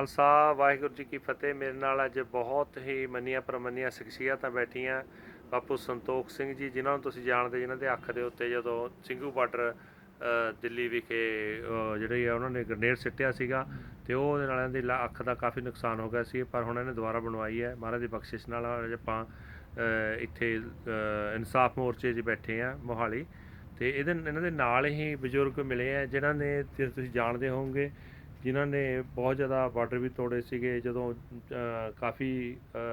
ਖਾਲਸਾ, ਵਾਹਿਗੁਰੂ ਜੀ ਕੀ ਫਤਿਹ। ਮੇਰੇ ਨਾਲ ਅੱਜ ਬਹੁਤ ਹੀ ਮੰਨੀਆਂ ਪ੍ਰਮੰਨੀਆਂ ਸ਼ਖਸੀਅਤਾਂ ਬੈਠੀਆਂ। ਬਾਪੂ ਸੰਤੋਖ ਸਿੰਘ ਜੀ, ਜਿਨ੍ਹਾਂ ਨੂੰ ਤੁਸੀਂ ਜਾਣਦੇ, ਜਿਨ੍ਹਾਂ ਦੇ ਅੱਖ ਦੇ ਉੱਤੇ ਜਦੋਂ ਸਿੰਘੂ ਬਾਰਡਰ ਦਿੱਲੀ ਵਿਖੇ ਜਿਹੜੇ ਆ, ਉਹਨਾਂ ਨੇ ਗ੍ਰਨੇਡ ਸਿੱਟਿਆ ਸੀਗਾ, ਤੇ ਉਹ ਉਹਦੇ ਨਾਲਾਂ ਦੀ ਲਾ- ਅੱਖ ਦਾ ਕਾਫੀ ਨੁਕਸਾਨ ਹੋ ਗਿਆ ਸੀ, ਪਰ ਹੁਣ ਇਹਨੇ ਦੁਬਾਰਾ ਬਣਵਾਈ ਹੈ। ਮਹਾਰਾਜ ਦੀ ਬਖਸ਼ਿਸ਼ ਨਾਲ ਆਪਾਂ ਇੱਥੇ ਇਨਸਾਫ ਮੋਰਚੇ 'ਚ ਬੈਠੇ ਆ ਮੋਹਾਲੀ। ਤੇ ਇਹਦੇ, ਇਹਨਾਂ ਦੇ ਨਾਲ ਹੀ ਬਜ਼ੁਰਗ ਮਿਲੇ ਆ, ਜਿਨ੍ਹਾਂ ਨੇ ਤੇ ਤੁਸੀਂ ਜਾਣਦੇ ਹੋਵੋਗੇ ਜਿਨ੍ਹਾਂ ਨੇ ਬਹੁਤ ਜ਼ਿਆਦਾ ਬਾਰਡਰ ਵੀ ਤੋੜੇ ਸੀਗੇ ਜਦੋਂ ਕਾਫੀ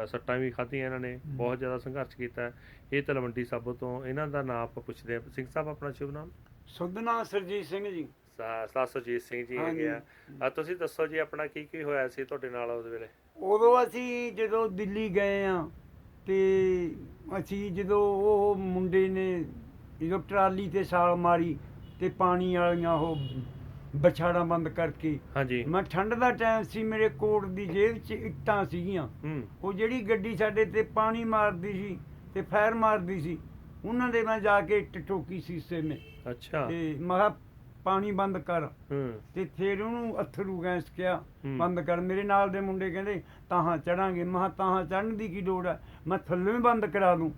ਸੱਟਾਂ ਵੀ ਖਾਧੀਆਂ ਇਹਨਾਂ ਨੇ ਬਹੁਤ ਜ਼ਿਆਦਾ ਸੰਘਰਸ਼ ਕੀਤਾ। ਇਹ ਤਲਵੰਡੀ ਸਾਬੋ ਤੋਂ ਇਹਨਾਂ ਦਾ ਨਾਮ ਆਪਾਂ ਪੁੱਛਦੇ ਹਾਂ। ਸਿੰਘ ਸਾਹਿਬ ਆਪਣਾ ਸ਼ੁਭ ਨਾਮ? ਸੁਧਨਾ ਸਰਜੀਤ ਸਿੰਘ ਜੀ। ਸਾਸੋਜੀਤ ਸਿੰਘ ਜੀ ਹੈਗੇ ਆ। ਆ ਤੁਸੀਂ ਦੱਸੋ ਜੀ ਆਪਣਾ ਕੀ ਕੀ ਹੋਇਆ ਸੀ ਤੁਹਾਡੇ ਨਾਲ ਉਸ ਵੇਲੇ? ਉਦੋਂ ਅਸੀਂ ਜਦੋਂ ਦਿੱਲੀ ਗਏ ਆ ਤੇ ਅਸੀਂ ਜਦੋਂ ਉਹ ਮੁੰਡੇ ਨੇ ਜਦੋਂ ਟਰਾਲੀ ਤੇ ਛਾਲ ਮਾਰੀ ਤੇ ਪਾਣੀ ਵਾਲੀਆਂ ਉਹ ਬਛਾੜਾ ਬੰਦ ਕਰਕੇ। ਹਾਂਜੀ। ਮੈਂ ਠੰਡ ਦਾ ਟਾਈਮ ਸੀ ਮੇਰੇ ਕੋਟ ਦੀ ਜੇਬ 'ਚ ਇੱਟਾਂ ਸੀਗੀਆਂ। ਹੂੰ। ਉਹ ਜਿਹੜੀ ਗੱਡੀ ਸਾਡੇ ਤੇ ਪਾਣੀ ਮਾਰਦੀ ਸੀ ਤੇ ਫਾਇਰ ਮਾਰਦੀ ਸੀ ਉਹਨਾਂ ਦੇ ਮੈਂ ਜਾ ਕੇ ਇੱਟ ਠੋਕੀ ਸੀਸੇ ਮੇ। ਅੱਛਾ। ਤੇ ਮੈਂ ਕਿਹਾ ਪਾਣੀ ਬੰਦ ਕਰ। ਹੂੰ। ਤੇ ਫਿਰ ਉਹਨੂੰ ਅਥਰੂ ਗੈਸ ਕਿਹਾ। ਬੰਦ ਕਰ। ਮੇਰੇ ਨਾਲ ਦੇ ਮੁੰਡੇ ਕਹਿੰਦੇ ਤਾਹਾਂ ਚੜਾਂਗੇ। ਮੈਂ ਕਿਹਾ ਤਾਹਾਂ ਚੜਨ ਦੀ ਕੀ ਲੋੜ ਹੈ? ਮੈਂ ਥੱਲੋਂ ਹੀ ਬੰਦ ਕਰਾ ਦੂੰ।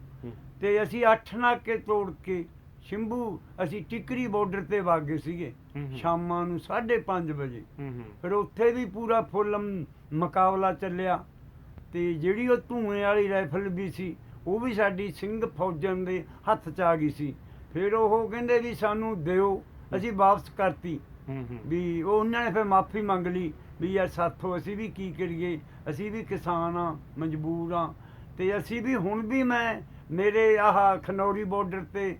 ਤੇ ਅਸੀਂ ਅੱਠ ਨਾਕੇ ਤੋੜ ਕੇ ਸ਼ੰਭੂ ਅਸੀਂ ਟਿਕਰੀ ਬਾਰਡਰ ਤੇ ਵਗ ਗਏ ਸੀਗੇ। ਸ਼ਾਮਾਂ ਨੂੰ 5:30 ਵਜੇ। ਫਿਰ ਉੱਥੇ ਵੀ ਪੂਰਾ ਫੁੱਲ ਮੁਕਾਬਲਾ ਚੱਲਿਆ। ਤੇ ਜਿਹੜੀ ਉਹ ਧੂਏ ਵਾਲੀ ਰਾਈਫਲ ਵੀ ਸੀ ਉਹ ਵੀ ਸਾਡੀ ਸਿੰਘ ਫੌਜਣ ਦੇ ਹੱਥ 'ਚ ਆ ਗਈ ਸੀ। ਫਿਰ ਉਹ ਕਹਿੰਦੇ ਵੀ ਸਾਨੂੰ ਦਿਓ ਅਸੀਂ ਵਾਪਸ ਕਰਤੀ। ਵੀ ਉਹ ਉਹਨਾਂ ਨੇ ਫਿਰ ਮਾਫੀ ਮੰਗ ਲਈ ਵੀ ਯਾਰ ਸਾਥੋਂ ਅਸੀਂ ਵੀ ਕੀ ਕਰੀਏ? ਅਸੀਂ ਵੀ ਕਿਸਾਨ ਆ ਮਜਬੂਰ ਆ ਤੇ ਅਸੀਂ ਵੀ ਹੁਣ ਵੀ ਮੈਂ ਮੇਰੇ ਆਹ ਖਨੌਰੀ ਬਾਰਡਰ ਤੇ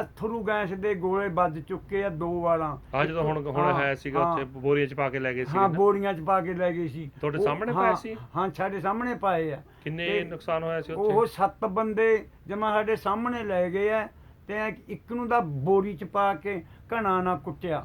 ਅਥਰੂ ਗੈਸ ਦੇ ਗੋਲੇ ਵੱਜ ਚੁੱਕੇ ਆ ਦੋ ਵਾਰਾਂ ਆ ਜਦੋਂ ਹੁਣ ਹੁਣ ਹਾਂ, ਸੀਗਾ। ਉੱਥੇ ਬੋਰੀਆਂ ਚ ਪਾ ਕੇ ਲੈ ਗਏ ਸੀ ਹਾਂ ਬੋਰੀਆਂ 'ਚ ਪਾ ਕੇ ਲੈ ਗਏ ਸੀ ਤੁਹਾਡੇ ਉਹ- ਸਾਹਮਣੇ ਪਏ ਸੀ? ਹਾਂ ਸਾਡੇ ਸਾਹਮਣੇ ਪਾਏ ਆ ਕਿੰਨੇ ਤੇ ਨੁਕਸਾਨ ਹੋਇਆ ਸੀ ਉਹ ਉੱਥੇ ਸੱਤ ਬੰਦੇ ਜਮਾ ਸਾਡੇ ਸਾਹਮਣੇ ਲੈ ਗਏ ਆ ਤੇ ਇੱਕ ਨੂੰ ਤਾਂ ਬੋਰੀ 'ਚ ਪਾ ਕੇ ਘਣਾ ਨਾ ਕੁੱਟਿਆ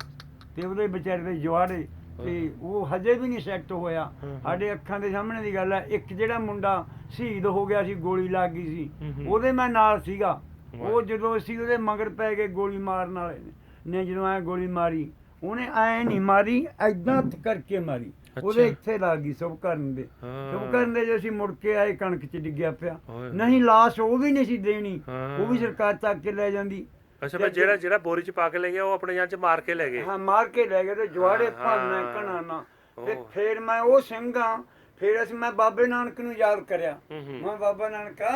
ਤੇ ਉਹਦੇ ਵਿਚਾਰੇ ਦੇ ਜਵਾੜੇ ਤੇ ਉਹ ਹਜੇ ਵੀ ਨਹੀਂ ਸੈੱਟ ਹੋਇਆ। ਸਾਡੇ ਅੱਖਾਂ ਦੇ ਸਾਹਮਣੇ ਦੀ ਗੱਲ ਹੈ ਇੱਕ ਜਿਹੜਾ ਮੁੰਡਾ ਸ਼ਹੀਦ ਹੋ ਗਿਆ ਸੀ ਗੋਲੀ ਲੱਗ ਗਈ ਸੀ। ਉਹਦੇ ਮੈਂ ਨਾਲ ਸੀਗਾ। ਉਹ ਜਦੋਂ ਅਸੀਂ ਉਹਦੇ ਮਗਰ ਪੈ ਗਏ ਗੋਲੀ ਮਾਰਨ ਵਾਲੇ ਨੇ ਨੇ ਜਦੋਂ ਐ ਗੋਲੀ ਮਾਰੀ ਉਹਨੇ ਐ ਨਹੀਂ ਮਾਰੀ ਐਦਾਂ ਕਰਕੇ ਮਾਰੀ ਉਹਦੇ। ਇੱਥੇ ਲੱਗ ਗਈ ਸਭ ਕਰਨ ਦੇ। ਸਭ ਕਰਨ ਦੇ ਜੋ ਅਸੀਂ ਮੁੜ ਕੇ ਆਏ ਕਣਕ 'ਚ ਡਿੱਗਿਆ ਪਿਆ। ਨਹੀਂ ਲਾਸ਼ ਉਹ ਵੀ ਨਹੀਂ ਸੀ ਦੇਣੀ। ਉਹ ਵੀ ਸਰਕਾਰ ਚੱਕ ਕੇ ਲੈ ਜਾਂਦੀ ਅੱਛਾ ਪਰ ਜਿਹੜਾ ਜਿਹੜਾ ਬੋਰੀ ਚ ਪਾ ਕੇ ਲੈ ਗਿਆ ਉਹ ਆਪਣੇ ਜਾਨ ਚ ਮਾਰ ਕੇ ਲੈ ਗਏ ਹਾਂ ਮਾਰ ਕੇ ਲੈ ਗਏ ਤੇ ਜਵਾੜੇ ਹਾਂ, ਭੰਨਾ ਹਾਂ। ਕਣਾਣਾ ਤੇ। ਫਿਰ ਮੈਂ ਉਹ ਸਿੰਘਾਂ ਫਿਰ ਅਸੀਂ ਮੈਂ ਬਾਬੇ ਨਾਨਕ ਨੂੰ ਯਾਦ ਕਰਿਆ। ਮੈਂ ਬਾਬਾ ਨਾਨਕਾ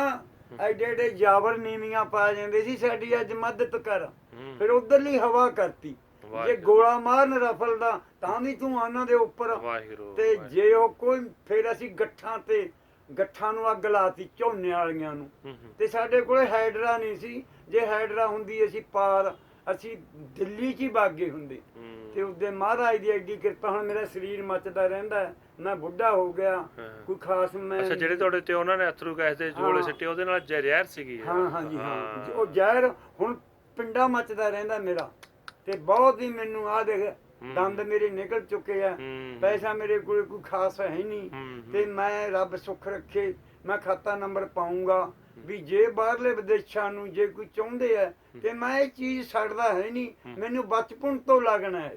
ਐਡੇ ਐਡੇ ਜਾਵਰ ਨੀਵੀਆਂ ਪਾ ਜਾਂਦੇ ਸੀ ਸਾਡੀ ਅੱਜ ਮਦਦ ਕਰ। ਫਿਰ ਉਧਰਲੀ ਹਵਾ ਕਰਤੀ ਜੇ। ਗੋਲਾ ਮਾਰਨ ਰਫਲ ਦਾ ਤਾਂ ਵੀ ਤੂੰ ਉਹਨਾਂ ਦੇ ਉੱਪਰ ਤੇ। ਜੇ ਉਹ ਕੋਈ ਫਿਰ ਅਸੀਂ ਗੱਠਾਂ ਤੇ ਗੱਠਾਂ ਨੂੰ ਅੱਗ ਲਾਤੀ ਝੋਨੇ ਵਾਲੀਆਂ ਨੂੰ। ਤੇ ਸਾਡੇ ਕੋਲੇ ਹਾਈਡਰਾ ਨਹੀਂ ਸੀ ਜੇ ਹਾਈਡਰਾ ਹੁੰਦੀ ਅਸੀਂ ਪਾਰ ਅਸੀਂ ਦਿੱਲੀ 'ਚ ਹੀ ਬਾਗੇ ਹੁੰਦੇ ਹੂੰ। ਤੇ ਉਹਦੇ ਮਹਾਰਾਜ ਦੀ ਐਡੀ ਕਿਰਪਾ ਹੁਣ ਮੇਰਾ ਸਰੀਰ ਮੱਚਦਾ ਰਹਿੰਦਾ ਹੈ। ਮੈਂ ਬੁੱਢਾ ਹੋ ਗਿਆ ਹਾਂ। ਕੋਈ ਖਾਸ ਮੈਂ ਅੱਛਾ ਜਿਹੜੇ ਤੁਹਾਡੇ ਤੇ ਉਹਨਾਂ ਨੇ ਅਥਰੂ ਗੈਸ ਦੇ ਹਾਂ। ਸਿੱਟੇ ਉਹਦੇ ਨਾਲ ਜ਼ਹਿਰ ਸੀਗੀ ਹਾਂ ਹਾਂਜੀ ਹਾਂ ਉਹ ਜ਼ਹਿਰ ਹੁਣ ਪਿੰਡਾ ਮੱਚਦਾ ਰਹਿੰਦਾ ਮੇਰਾ ਤੇ ਬਹੁਤ ਹੀ ਮੈਨੂੰ ਆ ਦੇਖ ਦੰਦ ਮੇਰੇ ਨਿਕਲ ਚੁੱਕੇ ਆ ਹੂੰ। ਪੈਸਾ ਮੇਰੇ ਕੋਲ ਕੋਈ ਖਾਸ ਹੈ ਨਹੀਂ ਹੂੰ, ਤੇ ਮੈਂ ਰੱਬ ਸੁੱਖ ਰੱਖੇ ਮੈਂ ਖਾਤਾ ਨੰਬਰ ਪਾਉਂਗਾ ਵੀ ਜੇ ਬਾਹਰਲੇ ਵਿਦੇਸ਼ਾਂ ਨੂੰ ਜੇ ਕੋਈ ਚਾਹੁੰਦੇ ਆ ਤੇ ਮੈਂ ਇਹ ਚੀਜ਼ ਛੱਡਦਾ ਹੈ ਨਹੀਂ ਮੈਨੂੰ ਬਚਪਨ ਤੋਂ ਲੱਗਣਾ ਹੈ।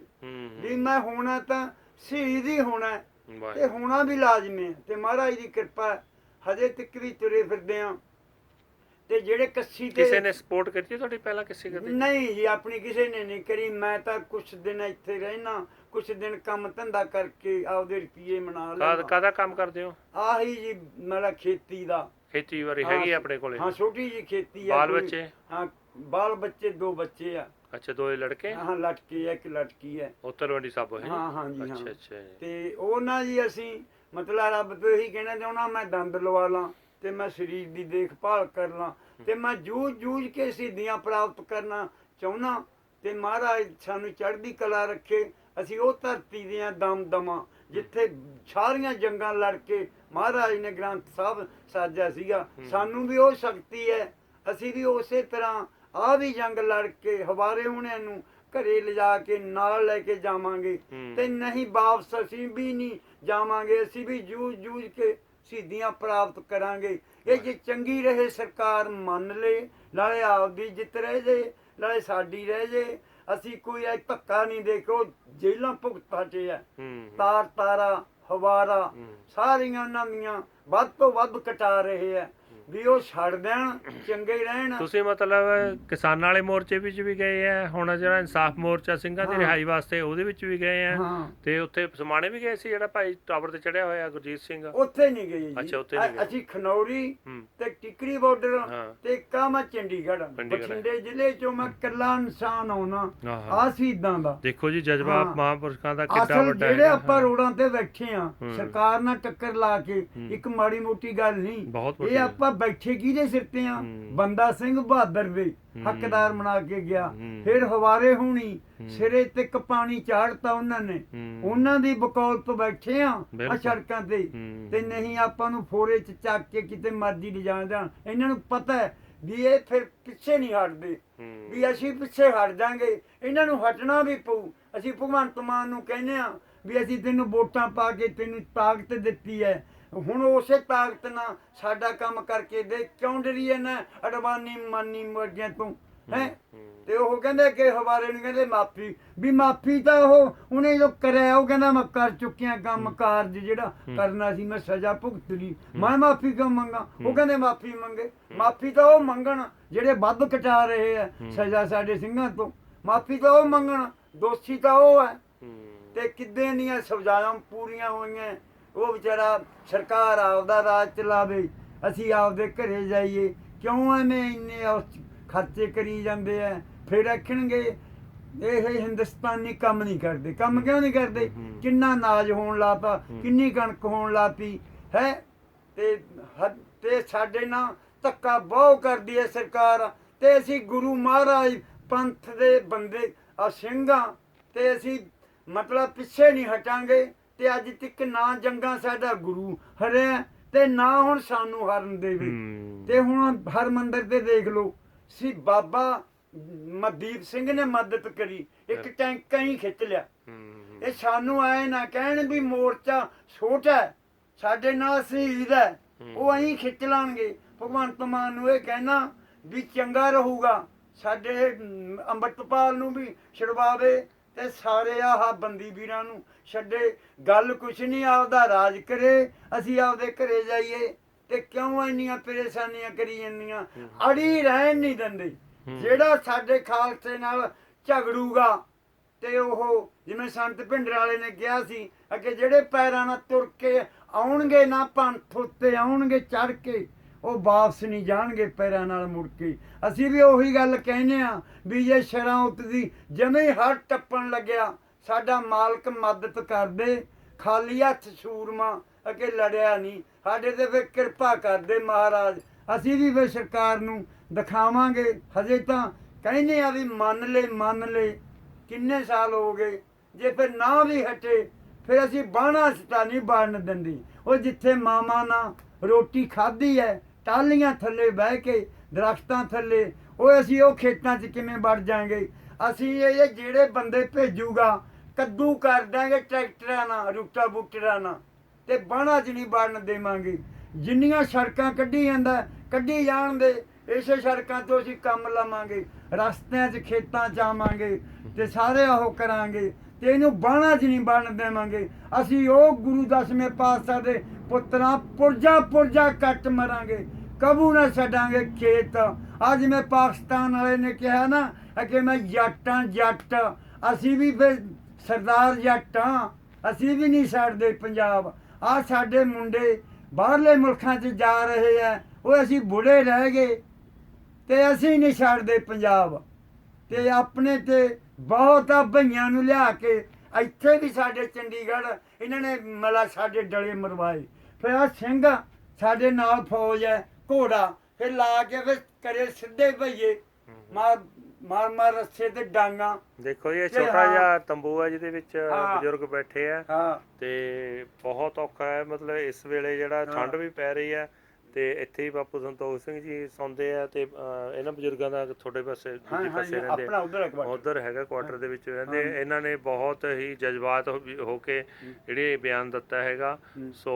ਵੀ ਮੈਂ ਹੋਣਾ ਤਾਂ ਸ਼ਹੀਦ ਹੀ ਹੋਣਾ। ਤੇ। ਹੋਣਾ ਵੀ ਲਾਜ਼ਮੀ ਹੈ। ਤੇ ਮਹਾਰਾਜ ਦੀ ਕਿਰਪਾ। ਹਜੇ ਤੱਕ ਵੀ ਤੁਰੇ ਫਿਰਦੇ ਆ ਤੇ ਜਿਹੜੇ ਕੱਸੀ ਤੇ ਕਿਸੇ ਨੇ ਸਪੋਰਟ ਕੀਤੀ ਤੁਹਾਡੀ ਪਹਿਲਾਂ ਕਿਸੇ ਕਦੇ? ਨਹੀਂ ਜੀ ਆਪਣੀ ਕਿਸੇ ਨੇ ਨਹੀਂ ਕਰੀ। ਮੈਂ ਤਾਂ ਕੁਛ ਦਿਨ ਇੱਥੇ ਰਹਿਣਾ ਕੁਛ ਦਿਨ ਕੰਮ ਧੰਦਾ ਕਰਕੇ ਆਪਦੇ ਰੁਪਏ ਮਨਾ ਲੈਣਾ। ਕਾਦਾ ਕੰਮ ਕਰਦੇ ਹੋ? ਆਹੀ ਜੀ ਮੇਰਾ ਖੇਤੀ ਦਾ। ਖੇਤੀਬਾੜੀ ਹੈਗੀ ਆ ਹਾਂ, ਆਪਣੇ ਕੋਲੇ? ਹਾਂ ਛੋਟੀ ਜੀ ਖੇਤੀ ਆ ਬਾਲ ਕੋਈ- ਬੱਚੇ? ਹਾਂ ਬਾਲ ਬੱਚੇ ਦੋ ਬੱਚੇ ਆ। ਅੱਛਾ ਦੋ ਲੜਕੇ? ਹਾਂ ਲਟਕੀ ਆ ਇੱਕ ਲਟਕੀ ਹੈ। ਉੱਤਰ ਵੰਡੀ ਸਾਬੋ ਹੈ ਹਾਂ ਹਾਂ ਜੀ ਹਾਂ। ਅੱਛਾ ਅੱਛਾ ਜੀ। ਤੇ ਉਹਨਾਂ ਜੀ ਅਸੀਂ ਮਤਲਬ ਰੱਬ ਤੋਂ ਇਹੀ ਕਹਿਣਾ ਚਾਹੁੰਦਾ ਮੈਂ ਦੰਦ ਲਵਾ ਲਾਂ ਤੇ ਮੈਂ ਸਰੀਰ ਦੀ ਦੇਖਭਾਲ ਕਰ ਲਾਂ ਤੇ ਮੈਂ ਜੂਝ ਜੂਝ ਕੇ ਸਿੱਧੀਆਂ ਪ੍ਰਾਪਤ ਕਰਨਾ ਚਾਹੁੰਦਾ ਤੇ ਮਹਾਰਾਜ ਸਾਨੂੰ ਚੜ੍ਹਦੀ ਕਲਾ ਰੱਖੇ ਅਸੀਂ ਉਹ ਧਰਤੀ ਦੀਆਂ ਦਮ ਦਮਾਂ ਜਿੱਥੇ ਸਾਰੀਆਂ ਜੰਗਾਂ ਲੜ ਕੇ ਮਹਾਰਾਜ ਨੇ ਗ੍ਰੰਥ ਸਾਹਿਬ ਸਾਜਿਆ ਸੀਗਾ ਸਾਨੂੰ ਵੀ ਉਹ ਸ਼ਕਤੀ ਹੈ। ਅਸੀਂ ਵੀ ਉਸੇ ਤਰ੍ਹਾਂ ਆ ਵੀ ਜੰਗ ਲੜ ਕੇ ਹਵਾਰੇ ਹੁਣਿਆਂ ਨੂੰ ਘਰੇ ਲਿਜਾ ਕੇ ਨਾਲ ਲੈ ਕੇ ਜਾਵਾਂਗੇ। ਤੇ ਨਹੀਂ ਵਾਪਸ ਅਸੀਂ ਵੀ ਨਹੀਂ ਜਾਵਾਂਗੇ ਅਸੀਂ ਵੀ ਜੂਝ ਜੂਝ ਕੇ ਸਿੱਧੀਆਂ ਪ੍ਰਾਪਤ ਕਰਾਂਗੇ। ਇਹ ਜੇ ਚੰਗੀ ਰਹੇ ਸਰਕਾਰ ਮੰਨ ਲੇ ਨਾਲੇ ਆਪਦੀ ਜਿੱਤ ਰਹਿ ਜੇ ਨਾਲੇ ਸਾਡੀ ਰਹਿ ਜੇ ਅਸੀਂ ਕੋਈ ਐ ਧੱਕਾ ਨਹੀਂ ਦੇਖੋ ਜੇਲਾਂ ਭੁਗਤਾ ਚ ਹੂੰ ਤਾਰ ਤਾਰਾ ਹਵਾਰਾ। ਸਾਰੀਆਂ ਨਵੀਆਂ ਵੱਧ ਤੋਂ ਵੱਧ ਕਟਾ ਰਹੇ ਆ। ਵੀ ਉਹ ਛੱਡ ਦੇਣ ਚੰਗੇ ਹੀ ਰਹਿਣ ਤੁਸੀਂ ਮਤਲਬ ਕਿਸਾਨਾਂ ਵਾਲੇ ਮੋਰਚੇ ਵਿੱਚ ਵੀ ਗਏ ਆ ਹੁਣ ਜਿਹੜਾ ਇਨਸਾਫ ਮੋਰਚਾ ਸਿੰਘਾਂ ਦੀ ਹਾਂ। ਰਿਹਾਈ ਵਾਸਤੇ ਉਹਦੇ ਵਿੱਚ ਵੀ ਗਏ ਆ ਹਾਂ ਤੇ ਉੱਥੇ ਸਮਾਣੇ ਵੀ ਗਏ ਸੀ ਜਿਹੜਾ ਭਾਈ ਟਾਵਰ ਤੇ ਚੜਿਆ ਹੋਇਆ ਗੁਰਜੀਤ ਸਿੰਘ ਉੱਥੇ ਨਹੀਂ ਗਏ ਜੀ ਅੱਛਾ, ਉੱਥੇ ਨਹੀਂ। ਅਸੀਂ ਖਨੌਰੀ ਹੂੰ ਤੇ ਟਿਕਰੀ ਬਾਰਡਰ ਹਾਂ। ਤੇ ਕਾਮਾ ਚੰਡੀਗੜ੍ਹ। ਬਠਿੰਡੇ ਜ਼ਿਲ੍ਹੇ ਚੋਂ ਮੈਂ ਕੱਲਾ ਇਨਸਾਨ ਆਉਣਾ। ਆ ਸ਼ਹੀਦਾਂ ਦਾ ਦੇਖੋ ਜੀ ਜਜ਼ਬਾ ਹਾਂ। ਮਹਾਂਪੁਰਸ਼ਾਂ ਦਾ ਕਿੱਡਾ ਵੱਡਾ ਜਿਹੜੇ ਹੈਗਾ। ਆਪਾਂ ਰੋਡਾਂ ਤੇ ਬੈਠੇ ਆ ਹੂੰ। ਸਰਕਾਰ ਨਾਲ ਟੱਕਰ ਲਾ ਕੇ ਹੂੰ। ਇੱਕ ਮਾੜੀ ਮੋਟੀ ਗੱਲ ਨਹੀਂ ਇਹ ਆਪਾਂ ਬੈਠੇ ਕਿਹਦੇ ਸਿਰ ਤੇ ਆ। ਬੰਦਾ ਸਿੰਘ ਬਹਾਦਰ ਦੇ। ਹੱਕਦਾਰ ਬਣਾ ਕੇ ਗਿਆ। ਫਿਰ ਹਵਾਰੇ ਹੋਣੀ। ਸਿਰੇ ਤੇ ਪਾਣੀ ਚਾੜਤਾ ਉਹਨਾਂ ਨੇ। ਉਹਨਾਂ ਦੀ ਬਕੌਲਤ ਬੈਠੇ ਆ ਆ। ਸੜਕਾਂ ਤੇ। ਤੇ ਨਹੀਂ ਆਪਾਂ ਨੂੰ ਫੋਰੇ ਚ ਚੱਕ ਕੇ ਕਿਤੇ ਮਰਜ਼ੀ ਲਿਜਾਣ ਜਾਣ ਇਹਨਾਂ ਨੂੰ ਪਤਾ ਹੈ ਵੀ ਇਹ ਫਿਰ ਪਿੱਛੇ ਨਹੀਂ ਹਟਦੇ। ਵੀ ਅਸੀਂ ਪਿੱਛੇ ਹਟ ਜਾਾਂਗੇ ਇਹਨਾਂ ਨੂੰ ਹਟਣਾ ਵੀ ਪਊ ਅਸੀਂ ਭਗਵੰਤ ਮਾਨ ਨੂੰ ਕਹਿੰਦੇ ਆ ਵੀ ਅਸੀਂ ਤੈਨੂੰ ਵੋਟਾਂ ਪਾ ਕੇ ਤੈਨੂੰ ਤਾਕਤ ਦਿੱਤੀ ਹੈ ਹੁਣ ਉਸੇ ਤਾਕਤ ਨਾਲ ਸਾਡਾ ਕੰਮ ਕਰਕੇ ਦੇ ਕਿਉਂ ਡਰੀ ਨਾ ਅਡਵਾਨੀ ਮਾਨੀ ਮਰਗਿਆਂ ਤੋਂ ਹੈ। ਤੇ ਉਹ ਕਹਿੰਦੇ ਕਿ ਹਵਾਰੇ ਨੂੰ ਕਹਿੰਦੇ ਮਾਫੀ ਵੀ ਮਾਫੀ ਤਾਂ ਉਹ ਉਹਨੇ ਜੋ ਕਰਿਆ ਉਹ ਕਹਿੰਦਾ ਮੈਂ ਕਰ ਚੁੱਕਿਆ ਕੰਮ ਕਾਰਜ ਜਿਹੜਾ ਕਰਨਾ ਸੀ ਮੈਂ ਸਜ਼ਾ ਭੁਗਤ ਲਈ। ਮੈਂ ਮਾਫੀ ਕਿਉਂ ਮੰਗਾ? ਉਹ ਕਹਿੰਦੇ ਮਾਫੀ ਮੰਗੇ। ਮਾਫੀ ਤਾਂ ਉਹ ਮੰਗਣ ਜਿਹੜੇ ਵੱਧ ਕਟਾ ਰਹੇ ਆ ਸਜ਼ਾ ਸਾਡੇ ਸਿੰਘਾਂ ਤੋਂ। ਮਾਫੀ ਤਾਂ ਉਹ ਮੰਗਣ ਦੋਸ਼ੀ ਤਾਂ ਉਹ ਹੈ ਹੂੰ। ਤੇ ਕਿੱਦਾਂ ਦੀਆਂ ਸਜ਼ਾਵਾਂ ਪੂਰੀਆਂ ਹੋਈਆਂ? ਉਹ ਵਿਚਾਰਾ ਸਰਕਾਰ ਆਪਦਾ ਰਾਜ ਚਲਾਵੇ ਅਸੀਂ ਆਪਦੇ ਘਰੇ ਜਾਈਏ। ਕਿਉਂ ਐਵੇਂ ਇੰਨੇ ਖਰਚੇ ਕਰੀ ਜਾਂਦੇ ਆ ਫਿਰ ਆਖਣਗੇ ਇਹ ਹਿੰਦੁਸਤਾਨੀ ਕੰਮ ਨਹੀਂ ਕਰਦੇ। ਕੰਮ ਕਿਉਂ ਨਹੀਂ ਕਰਦੇ। ਕਿੰਨਾ ਨਾਜ ਹੋਣ ਲਾਤਾ ਕਿੰਨੀ ਕਣਕ ਹੋਣ ਲਾਤੀ ਹੈ? ਤੇ ਤੇ ਸਾਡੇ ਨਾਲ ਧੱਕਾ ਬਹੁ ਕਰਦੀ ਹੈ ਸਰਕਾਰ। ਤੇ ਅਸੀਂ ਗੁਰੂ ਮਹਾਰਾਜ ਪੰਥ ਦੇ ਬੰਦੇ ਆ ਸਿੰਘਾਂ। ਤੇ ਅਸੀਂ ਮਤਲਬ ਪਿੱਛੇ ਨਹੀਂ ਹਟਾਂਗੇ। ਤੇ ਅੱਜ ਤੱਕ ਨਾ ਜੰਗਾਂ ਸਾਡਾ ਗੁਰੂ ਹਰਿਆ ਤੇ ਨਾ ਹੁਣ ਸਾਨੂੰ ਹਰਨ ਦੇਵੇ। ਤੇ ਹੁਣ ਹਰਮੰਦਰ ਤੇ ਦੇਖ ਲਓ ਸੀ ਬਾਬਾ ਮਦੀਪ ਸਿੰਘ ਨੇ ਮਦਦ ਕਰੀ ਇੱਕ ਟੈਂਕਾਂ ਹੀ ਖਿੱਚ ਲਿਆ। ਇਹ ਸਾਨੂੰ ਆਏ ਨਾ ਕਹਿਣ ਵੀ ਮੋਰਚਾ ਛੋਟਾ ਸਾਡੇ ਨਾਲ ਸ਼ਹੀਦ ਹੈ ਉਹ ਐਂ ਖਿੱਚ ਲਾਂਗੇ। ਭਗਵੰਤ ਮਾਨ ਨੂੰ ਇਹ ਕਹਿਣਾ ਵੀ ਚੰਗਾ ਰਹੂਗਾ ਸਾਡੇ ਅਮ, ਅੰਮ੍ਰਿਤਪਾਲ ਨੂੰ ਵੀ ਛਡਵਾਵੇ ਤੇ ਸਾਰੇ ਆਹ ਬੰਦੀ ਵੀਰਾਂ ਨੂੰ ਛੱਡੇ ਗੱਲ ਕੁਛ ਨਹੀਂ ਆਪਦਾ ਰਾਜ ਕਰੇ ਅਸੀਂ ਆਪਦੇ ਘਰੇ ਜਾਈਏ। ਤੇ ਕਿਉਂ ਇੰਨੀਆਂ ਪਰੇਸ਼ਾਨੀਆਂ ਕਰੀ ਜਾਂਦੀਆਂ? ਅੜੀ ਰਹਿਣ ਨਹੀਂ ਦਿੰਦੇ। ਜਿਹੜਾ ਸਾਡੇ ਖਾਲਸੇ ਨਾਲ ਝਗੜੂਗਾ ਤੇ ਉਹ ਜਿਵੇਂ ਸੰਤ ਭਿੰਡਰ ਵਾਲੇ ਨੇ ਕਿਹਾ ਸੀ ਕਿ ਜਿਹੜੇ ਪੈਰਾਂ ਨਾਲ ਤੁਰ ਕੇ ਆਉਣਗੇ ਨਾ ਪੰਥ ਉੱਤੇ ਆਉਣਗੇ ਚੜ ਕੇ ਉਹ ਵਾਪਸ ਨਹੀਂ ਜਾਣਗੇ ਪੈਰਾਂ ਨਾਲ ਮੁੜ ਕੇ। ਅਸੀਂ ਵੀ ਉਹੀ ਗੱਲ ਕਹਿੰਦੇ ਆ ਵੀ ਜੇ ਸ਼ਰਾਂ ਉੱਤਦੀ ਜਮੇ ਹਰ ਟੱਪਣ ਲੱਗਿਆ। ਸਾਡਾ ਮਾਲਕ ਮਦਦ ਕਰਦੇ, ਖਾਲੀ ਹੱਥ ਸੂਰਮਾ ਅਗੇ ਲੜਿਆ ਨਹੀਂ। ਸਾਡੇ ਤੇ ਫਿਰ ਕਿਰਪਾ ਕਰਦੇ ਮਹਾਰਾਜ। ਅਸੀਂ ਵੀ ਫਿਰ ਸਰਕਾਰ ਨੂੰ ਦਿਖਾਵਾਂਗੇ। ਹਜੇ ਤਾਂ ਕਹਿੰਦੇ ਆ ਵੀ ਮੰਨ ਲੈ ਮੰਨ ਲੈ, ਕਿੰਨੇ ਸਾਲ ਹੋ ਗਏ। ਜੇ ਫਿਰ ਨਾ ਵੀ ਹਟੇ, ਫਿਰ ਅਸੀਂ ਬਾਣਾ ਸਤਾ ਨਹੀਂ ਬਾੜਨ ਦਿੰਦੀ। ਉਹ ਜਿੱਥੇ ਮਾਮਾ ਨਾ ਰੋਟੀ ਖਾਧੀ ਹੈ ਟਾਲੀਆਂ ਥੱਲੇ ਬਹਿ ਕੇ, ਦਰਖਤਾਂ ਥੱਲੇ ਉਹ ਅਸੀਂ ਉਹ ਖੇਤਾਂ 'ਚ ਕਿਵੇਂ ਵੜ ਜਾਾਂਗੇ? ਅਸੀਂ ਇਹ ਜਿਹੜੇ ਬੰਦੇ ਭੇਜੂਗਾ, ਕੱਦੂ ਕਰ ਦਾਂਗੇ ਟਰੈਕਟਰਾਂ ਨਾਲ ਰੁੱਟਾ ਬੁੱਟਰਾਂ ਨਾਲ, ਤੇ ਬਾਣਾ 'ਚ ਨਹੀਂ ਵੜਨ ਦੇਵਾਂਗੇ। ਜਿੰਨੀਆਂ ਸੜਕਾਂ ਕੱਢੀ ਜਾਂਦਾ, ਕੱਢੀ ਜਾਣ ਦੇ, ਇਸੇ ਸੜਕਾਂ ਤੋਂ ਅਸੀਂ ਕੰਮ ਲਵਾਂਗੇ, ਰਸਤਿਆਂ 'ਚ ਖੇਤਾਂ 'ਚ ਆਵਾਂਗੇ, ਤੇ ਸਾਰੇ ਉਹ ਕਰਾਂਗੇ। ਤੇ ਇਹਨੂੰ ਬਾਣਾ 'ਚ ਨਹੀਂ ਬਣਨ ਦੇਵਾਂਗੇ। ਅਸੀਂ ਉਹ ਗੁਰੂ ਦਸਵੇਂ ਪਾਤਸ਼ਾਹ ਦੇ ਪੁੱਤਰਾਂ ਪੁਰਜਾ ਪੁਰਜਾ ਕੱਟ ਮਰਾਂਗੇ। ਕਬੂ ਨਾ ਛੱਡਾਂਗੇ ਖੇਤ। ਅੱਜ ਮੈਂ ਪਾਕਿਸਤਾਨ ਵਾਲੇ ਨੇ ਕਿਹਾ ਨਾ ਕਿ ਮੈਂ ਜੱਟਾਂ ਜੱਟ। ਅਸੀਂ ਵੀ ਫਿਰ ਸਰਦਾਰ ਜੱਟਾਂ ਅਸੀਂ ਵੀ ਨਹੀਂ ਛੱਡਦੇ ਪੰਜਾਬ। ਆ ਸਾਡੇ ਮੁੰਡੇ ਬਾਹਰਲੇ ਮੁਲਕਾਂ 'ਚ ਜਾ ਰਹੇ ਆ। ਉਹ ਅਸੀਂ ਬੁੜੇ ਰਹਿ ਗਏ ਤੇ ਅਸੀਂ ਨਹੀਂ ਛੱਡਦੇ ਪੰਜਾਬ। ਤੇ ਆਪਣੇ ਤੇ ਬਹੁਤ ਆ ਭਈਆਂ ਨੂੰ ਲਿਆ ਕੇ ਇੱਥੇ ਵੀ ਸਾਡੇ ਚੰਡੀਗੜ੍ਹ ਇਹਨਾਂ ਨੇ ਮਲਾ ਸਾਡੇ ਡਲੇ ਮਰਵਾਏ ਫਿਰ ਆ ਸਿੰਘ ਸਾਡੇ ਨਾਲ ਫੌਜ ਹੈ ਘੋੜਾ ਫਿਰ ਲਾ ਕੇ ਫਿਰ ਕਰੇ ਸਿੱਧੇ ਭਈਏ ਮਾਰ ਮਾਰ ਮਾਰ ਰੱਸੇ ਤੇ ਡਾਂਗਾ ਦੇਖੋ ਇਹ ਛੋਟਾ। ਜਿਹਾ ਤੰਬੂ ਹੈ ਜਿਹਦੇ ਵਿੱਚ। ਬਜ਼ੁਰਗ ਬੈਠੇ ਆ ਤੇ ਬਹੁਤ ਔਖਾ ਹੈ ਮਤਲਬ ਇਸ ਵੇਲੇ ਜਿਹੜਾ ਠੰਡ ਵੀ ਪੈ ਰਹੀ ਹੈ ਤੇ ਇੱਥੇ ਹੀ ਬਾਪੂ ਸੰਤੋਖ ਸਿੰਘ ਜੀ ਸੌਂਦੇ ਆ ਤੇ ਅਹ, ਇਹਨਾਂ ਬਜ਼ੁਰਗਾਂ ਦਾ ਤੁਹਾਡੇ ਪਾਸੇ ਹਾਂ ਦੂਜੇ ਹਾਂ ਪਾਸੇ ਰਹਿੰਦੇ। ਆਪਣਾ ਉਧਰ ਇੱਕ ਵਾਰ ਉਧਰ ਹੈਗਾ ਕੁਆਟਰ ਦੇ ਵਿੱਚ ਰਹਿੰਦੇ। ਇਹਨਾਂ ਨੇ ਬਹੁਤ ਹੀ ਜਜ਼ਬਾਤ ਹੋ ਹੋ ਕੇ ਜਿਹੜੇ ਬਿਆਨ ਦਿੱਤਾ ਹੈਗਾ। ਸੋ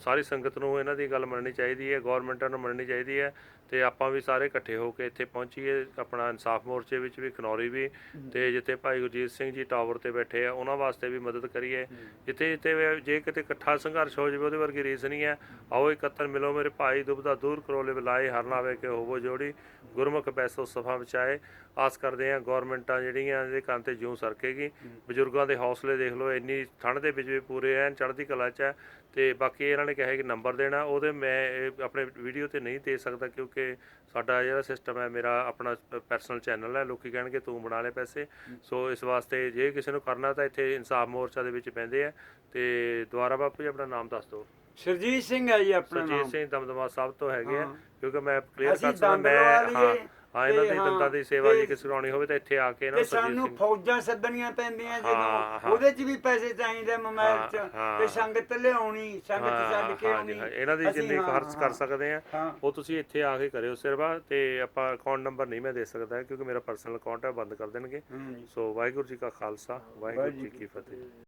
ਸਾਰੀ ਸੰਗਤ ਨੂੰ ਇਹਨਾਂ ਦੀ ਗੱਲ ਮੰਨਣੀ ਚਾਹੀਦੀ ਹੈ ਗਵਰਨਮੈਂਟਾਂ ਨੂੰ ਮੰਨਣੀ ਚਾਹੀਦੀ ਹੈ। ਤੇ ਆਪਾਂ ਵੀ ਸਾਰੇ ਇਕੱਠੇ ਹੋ ਕੇ ਇੱਥੇ ਪਹੁੰਚੀਏ। ਆਪਣਾ ਇਨਸਾਫ ਮੋਰਚੇ ਵਿੱਚ ਵੀ, ਖਨੌਰੀ ਵੀ ਤੇ ਜਿੱਥੇ ਭਾਈ ਗੁਰਜੀਤ ਸਿੰਘ ਜੀ ਟਾਵਰ ਤੇ ਬੈਠੇ ਆ, ਉਹਨਾਂ ਵਾਸਤੇ ਵੀ ਮਦਦ ਕਰੀਏ। ਜਿੱਥੇ ਜਿੱਥੇ ਜੇ ਕਿਤੇ ਇਕੱਠਾ ਸੰਘਰਸ਼ ਹੋ ਜਾਵੇ, ਉਹਦੇ ਵਰਗੀ ਰੀਸ ਨਹੀਂ ਹੈ। ਆਓ ਇਕੱਤਰ ਮਿਲੋ, ਮੇਰੇ ਭਾਈ ਦੁਬਦਾ ਦੂਰ ਕਰੋ ਲੈ ਬੁਲਾਏ ਹਰ ਨਾਵੇ ਕੇ ਹੋਵੋ ਜੋੜੀ, ਗੁਰਮੁਖ ਪੈਸੋ ਸਫਾ ਬਚਾਏ। ਆਸ ਕਰਦੇ ਆ ਗਵਰਨਮੈਂਟਾਂ ਜਿਹੜੀਆਂ ਇਹਦੇ ਕੰਨ ਤੇ ਜਿਉਂ ਸਰਕੇਗੀ। ਬਜ਼ੁਰਗਾਂ ਦੇ ਹੌਸਲੇ ਦੇਖ ਲਓ, ਇੰਨੀ ਠੰਡ ਦੇ ਵਿੱਚ ਵੀ ਪੂਰੇ ਐਨ ਚੜ੍ਹਦੀ ਕਲਾ 'ਚ ਹੈ। ਤੇ ਬਾਕੀ ਇਹਨਾਂ ਨੇ ਕਿਹਾ ਕਿ ਨੰਬਰ ਦੇਣਾ ਉਹਦੇ ਮੈਂ ਆਪਣੇ ਵੀਡੀਓ ਤੇ ਨਹੀਂ ਦੇ ਸਕਦਾ ਕਿਉਂਕਿ ਸਾਡਾ ਜਿਹੜਾ ਸਿਸਟਮ ਹੈ ਮੇਰਾ ਆਪਣਾ ਪਰਸਨਲ ਚੈਨਲ ਹੈ ਲੋਕੀ ਕਹਿਣਗੇ ਤੂੰ ਬਣਾ ਲੈ ਪੈਸੇ। ਸੋ ਇਸ ਵਾਸਤੇ ਜੇ ਕਿਸੇ ਨੂੰ ਕਰਨਾ ਤਾਂ ਇੱਥੇ ਇਨਸਾਫ ਮੋਰਚਾ ਦੇ ਵਿੱਚ ਪੈਂਦੇ ਆ ਤੇ ਦੁਆਰਾ ਬਾਪੂ ਜੀ ਆਪਣਾ ਨਾਮ ਦੱਸ ਦਿਓ। ਸਰਜੀਤ ਸਿੰਘ ਹੈ ਜੀ ਆਪਣਾ ਸੁਰਜੀਤ ਨਾਮ। ਸਿੰਘ ਦਮਦਮਾ ਸਾਹਿਬ ਤੋਂ ਹੈਗੇ ਆ। ਕਿਉਂਕਿ ਮੈਂ ਕਲੀਅਰ ਕਰ ਸਕਦਾ ਮੈਂ ਹਾਂ। ਹਾਂ ਇਹਨਾਂ ਦੀ ਦੰਦਾਂ ਦੀ ਸੇਵਾ ਜੇ ਕਿਸੇ ਕਰਾਉਣੀ ਹੋਵੇ ਤਾਂ ਇੱਥੇ ਆ ਕੇ ਇਹਨਾਂ ਨੂੰ ਸਾਨੂੰ ਫੌਜਾਂ ਸੱਦਣੀਆਂ ਪੈਂਦੀਆਂ ਜਦੋਂ। ਉਹਦੇ 'ਚ ਵੀ ਪੈਸੇ ਚਾਹੀਦੇ ਮੋਬਾਈਲ 'ਚ। ਤੇ ਸੰਗਤ ਲਿਆਉਣੀ ਸੰਗਤ ਛੱਡ ਕੇ ਆਉਣੀ। ਇਹਨਾਂ ਦੀ ਜਿੰਨੀ ਖਰਚ ਕਰ। ਸਕਦੇ ਆ ਉਹ ਤੁਸੀਂ ਇੱਥੇ ਆ ਕੇ ਕਰਿਓ ਸਿਰਵਾ ਤੇ ਆਪਾਂ ਅਕਾਊਂਟ ਨੰਬਰ ਨਹੀਂ ਮੈਂ ਦੇ ਸਕਦਾ ਕਿਉਂਕਿ ਮੇਰਾ ਪਰਸਨਲ ਅਕਾਊਂਟ ਹੈ ਬੰਦ ਕਰ ਦੇਣਗੇ। ਸੋ ਵਾਹਿਗੁਰੂ ਜੀ ਕਾ ਖਾਲਸਾ ਵਾਹਿਗੁਰੂ ਜੀ ਕੀ ਫਤਿਹ